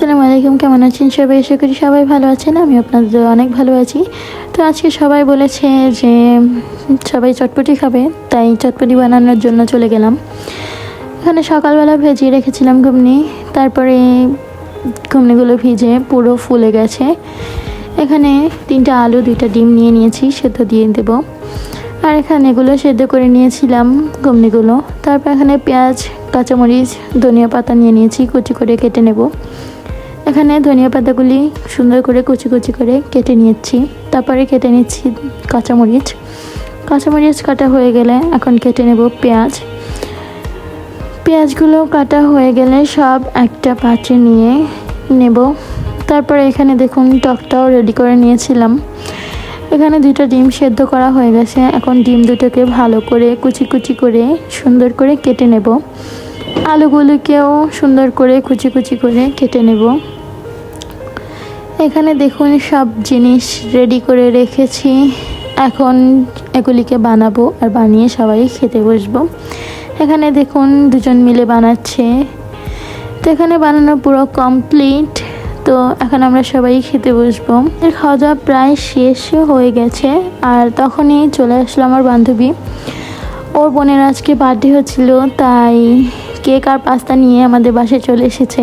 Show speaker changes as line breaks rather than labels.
আসসালামু আলাইকুম, কেমন আছেন সবাই? আশা করি সবাই ভালো আছেন আমি আপনাদের অনেক ভালো আছি। তো আজকে সবাই বলেছে যে সবাই চটপটি খাবে, তাই চটপটি বানানোর জন্য চলে গেলাম। এখানে সকালবেলা ভেজিয়ে রেখেছিলাম ঘুমনি তারপরে ঘুমনিগুলো ভিজে পুরো ফুলে গেছে। এখানে তিনটা আলু, দুইটা ডিম নিয়ে নিয়েছি, সেদ্ধ দিয়ে দেবো। আর এখানে এগুলো সেদ্ধ করে নিয়েছিলাম ঘুমনিগুলো তারপর এখানে পেঁয়াজ, কাঁচামরিচ, ধনিয়া পাতা নিয়ে নিয়েছি, কুচি করে কেটে নেব। এখানে ধনিয়া পাতাগুলি সুন্দর করে কুচি কুচি করে কেটে নিচ্ছি তারপরে কেটে নিচ্ছি কাঁচামরিচ। কাঁচামরিচ কাটা হয়ে গেলে এখন কেটে নেব পেঁয়াজ। পেঁয়াজগুলো কাটা হয়ে গেলে সব একটা পাত্রে নিয়ে নেব। তারপরে এখানে দেখুন টকটাও রেডি করে নিয়েছিলাম। এখানে দুটো ডিম সেদ্ধ করা হয়ে গেছে। এখন ডিম দুটোকে ভালো করে কুচি কুচি করে সুন্দর করে কেটে নেব। আলুগুলিকেও সুন্দর করে কুচি কুচি করে কেটে নেব। এখানে দেখুন সব জিনিস রেডি করে রেখেছি। এখন এগুলিকে বানাবো আর বানিয়ে সবাই খেতে বসবো। এখানে দেখুন দুজন মিলে বানাচ্ছে। তো এখানে বানানো পুরো কমপ্লিট তো এখন আমরা সবাই খেতে বসবো। খাওয়া দাওয়া প্রায় শেষ হয়ে গেছে। আর তখনই চলে আসলো আমার বান্ধবী। ওর বোনের আজকে বার্থডে হচ্ছিল, তাই কেক আর পাস্তা নিয়ে আমাদের বাসায় চলে এসেছে।